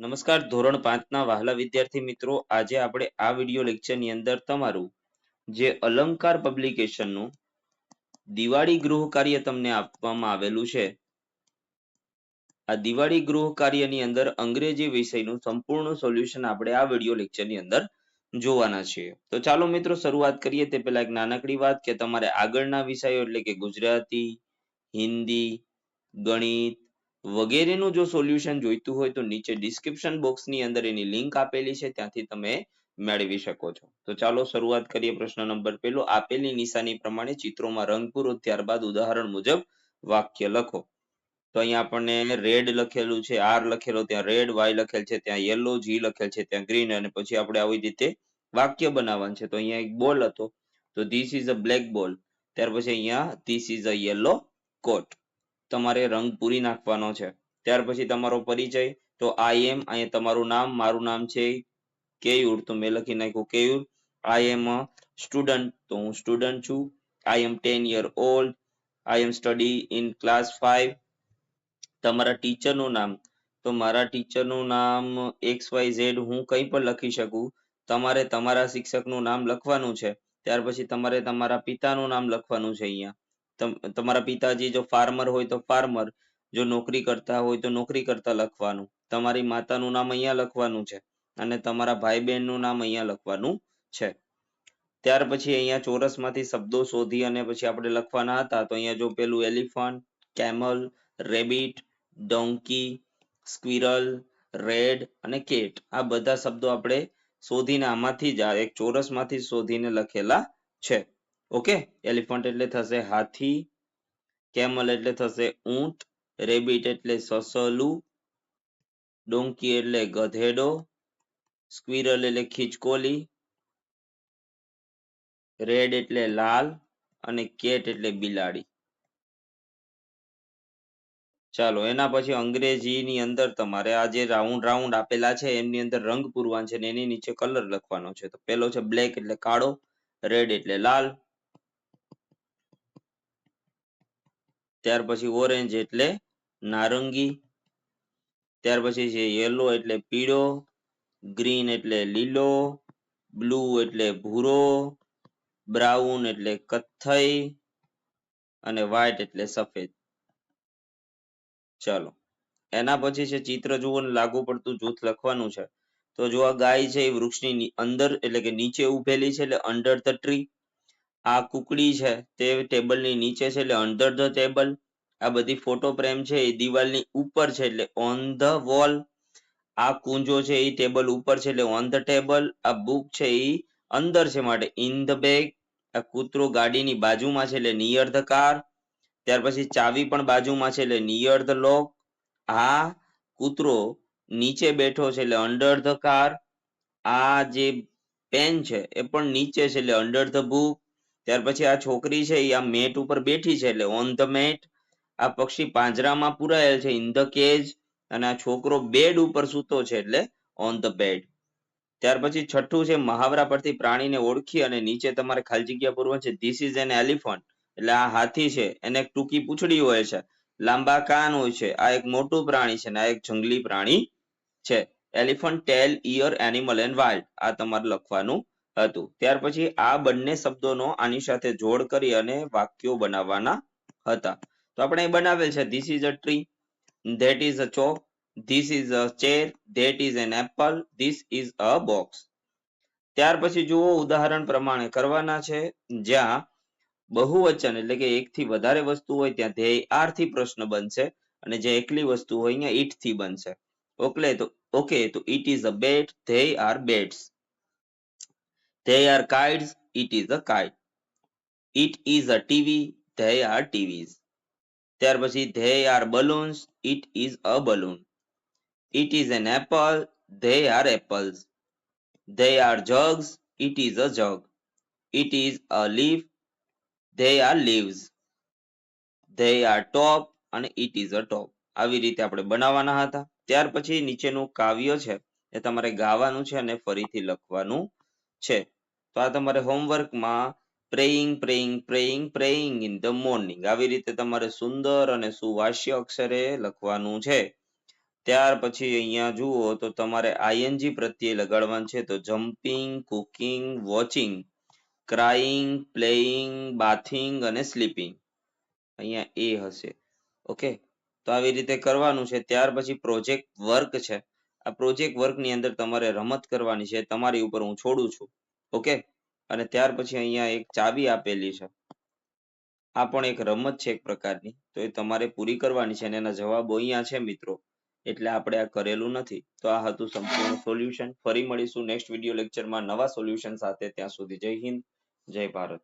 નમસ્કાર, ધોરણ પાંચના વહાલા વિદ્યાર્થી મિત્રો, આજે આપણે આ વિડિયો લેક્ચરની અંદર તમારું જે અલંકાર પબ્લિકેશનનું દિવાળી ગૃહ કાર્ય તમને આપવામાં આવેલું છે. આ દિવાળી ગૃહ કાર્યની અંદર અંગ્રેજી વિષયનું સંપૂર્ણ સોલ્યુશન આપણે આ વિડિયો લેક્ચરની અંદર જોવાના છીએ તો ચાલો મિત્રો, શરૂઆત કરીએ તે પહેલા એક નાનકડી વાત કે તમારે આગળના વિષયો એટલે કે ગુજરાતી, હિન્દી, ગણિત વગેરેનું જો સોલ્યુશન જોઈતું હોય તો નીચે ડિસ્ક્રિપ્શન બોક્સની અંદર એની લિંક આપેલી છે, ત્યાંથી તમે મેળવી શકો છો. તો ચાલો શરૂઆત કરીએ પ્રશ્ન નંબર પહેલો. આપેલી નિશાની પ્રમાણે ચિત્રોમાં રંગ ત્યારબાદ ઉદાહરણ મુજબ વાક્ય લખો. તો અહીંયા આપણને રેડ લખેલું છે આર લખેલો, ત્યાં રેડ વાય લખેલ છે, ત્યાં યલો જી લખેલ છે, ત્યાં ગ્રીન અને પછી આપણે આવી રીતે વાક્ય બનાવવાનું છે. તો અહીંયા એક બોલ હતો. તો ધીસ ઇઝ અ બ્લેક બોલ ત્યાર પછી અહીંયા this is a yellow coat તમારે રંગ પૂરી નાખવાનો છે. ત્યાર પછી તમારો પરિચય, તો આઈ એમ અહીંયા તમારું નામ, મારું નામ છે કેયુર, તો મેં લખી નાખ્યું કેયુર. આઈ એમ અ સ્ટુડન્ટ તો હું સ્ટુડન્ટ છું. I am ten year old I am study in class five તમારા ટીચરનું નામ, તો મારા ટીચરનું નામ એક્સ વાય ઝેડ હું કંઈ પણ લખી શકું. તમારે તમારા શિક્ષકનું નામ લખવાનું છે. ત્યાર પછી તમારે તમારા પિતાનું નામ લખવાનું છે અહીંયા. તમારા પિતાજી જો ફાર્મર હોય તો ફાર્મર જો નોકરી કરતા હોય તો નોકરી કરતા લખવાનું. તમારી માતાનું નામ અહીંયા લખવાનું છે અને તમારા ભાઈ બહેનનું નામ અહીંયા લખવાનું છે. ત્યાર પછી અહીંયા ચોરસમાંથી શબ્દો શોધી અને પછી આપણે લખવાના હતા તો અહીંયા જો પેલું elephant, camel, rabbit, donkey, squirrel, red અને કેટ આ બધા શબ્દો આપણે શોધીને આમાંથી જ એક ચોરસમાંથી શોધીને લખેલા છે. ઓકે? એલિફન્ટ એટલે થશે હાથી, કેમલ એટલે થશે ઊંટ, રેબિટ એટલે સસલું, ડોંકી એટલે ગધેડો, સ્ક્વિરલ એટલે ખીચકોલી, રેડ એટલે લાલ અને કેટ એટલે બિલાડી. ચાલો, એના પછી અંગ્રેજીની અંદર તમારે આ જે રાઉન્ડ રાઉન્ડ આપેલા છે, એમની અંદર રંગ પૂરવાનું છે ને એની નીચે કલર લખવાનો છે. તો પેલો છે બ્લેક એટલે કાળો, રેડ એટલે લાલ ત્યાર પછી ઓરેન્જ એટલે નારંગી, ત્યાર પછી છે યલો એટલે પીળો ગ્રીન એટલે લીલો બ્લુ એટલે ભૂરો બ્રાઉન એટલે કથ્થઈ અને વ્હાઈટ એટલે સફેદ. ચાલો, એના પછી છે ચિત્ર જુઓ લાગુ પડતું જૂથ લખવાનું છે. તો જો આ ગાય છે એ વૃક્ષની અંદર એટલે કે નીચે ઉભેલી છે એટલે અંડર ધ ટ્રી આ કુકડી છે, તે ટેબલની નીચે છે એટલે અંડર ધ ટેબલ આ બધી ફોટો ફ્રેમ છે, એ દિવાલની ઉપર છે એટલે ઓન ધ વોલ આ કુંજો છે, એ ટેબલ ઉપર છે એટલે ઓન ધ ટેબલ આ બુક છે, એ અંદર છે માટે ઇન ધ બેગ આ કૂતરો ગાડીની બાજુમાં છે એટલે નિયર ધ કાર ત્યાર પછી ચાવી પણ બાજુમાં છે એટલે નિયર ધ લોક આ કૂતરો નીચે બેઠો છે એટલે અંડર ધ કાર આ જે પેન છે, એ પણ નીચે છે એટલે અંડર ધ બુક ત્યાર પછી આ છોકરી છે એ આ મેટ ઉપર બેઠી છે એટલે ઓન ધ મેટ આ પક્ષી પાંજરામાં પુરાયેલ છે ઇન ધ કેજ અને આ છોકરો બેડ ઉપર સૂતો છે એટલે ઓન ધ બેડ ત્યાર પછી છઠ્ઠું છે મહાવરા પરથી પ્રાણીને ઓળખી અને નીચે તમારે ખાલી જગ્યા પૂરવા છે. ધીસ ઇઝ એન એલિફન્ટ એટલે આ હાથી છે. એને એક ટૂંકી પૂંછડી હોય છે. લાંબા કાન હોય છે. આ એક મોટું પ્રાણી છે અને આ એક જંગલી પ્રાણી છે. Elephant tail ear animal and wild આ તમારે લખવાનું હતું. ત્યાર પછી આ બંને શબ્દોનો આની સાથે જોડ કરી અને વાક્યો બનાવવાના હતા. તો આપણે બનાવેલ છે this is a tree that is a chalk this is a chair that is an apple this is a box ત્યાર પછી જુઓ, ઉદાહરણ પ્રમાણે કરવાના છે, જ્યાં બહુવચન એટલે કે એક થી વધારે વસ્તુ હોય, ત્યાં ધ્યેય આરથી પ્રશ્ન બનશે અને જે એકલી વસ્તુ હોય, અહીંયા ઈટથી બનશે. ઓકે તો ઓકે, તો it is a bat, they are bats. They are kites it is a kite it is a TV they are TVs ત્યાર પછી they are balloons it is a balloon it is an apple they are apples they are jugs it is a jug it is a leaf they are leaves. They are top અને it is અ ટોપ આવી રીતે આપણે બનાવવાના હતા. ત્યાર પછી નીચેનું કાવ્ય છે. એ તમારે ગાવાનું છે અને ફરીથી લખવાનું છે. તો આ તમારે હોમવર્કમાં praying praying praying praying in the morning આવી રીતે તમારે સુંદર અને સુવાસ્ય અક્ષરે લખવાનું છે. ત્યાર પછી અહીંયા જુઓ તો તમારે આઈએનજી પ્રત્યે લગાડવાનું છે તો jumping cooking watching crying playing bathing અને સ્લીપિંગ અહીંયા એ હશે. ઓકે તો આવી રીતે કરવાનું છે. ત્યાર પછી પ્રોજેક્ટ વર્ક છે. આ પ્રોજેક્ટ વર્કની અંદર તમારે રમત કરવાની છે. તમારી ઉપર હું છોડું છું. ઓકે? અને ત્યાર પછી અહીંયા એક ચાવી આપેલી છે. આ પણ એક રમત છે એક પ્રકારની. તો એ તમારે પૂરી કરવાની છે અને એના જવાબો અહીંયા છે મિત્રો. એટલે આપણે આ કરેલું નથી. તો આ હતું સંપૂર્ણ સોલ્યુશન ફરી મળીશું નેક્સ્ટ વીડિયો લેક્ચરમાં નવા સોલ્યુશન સાથે. ત્યાં સુધી જય હિન્દ, જય ભારત.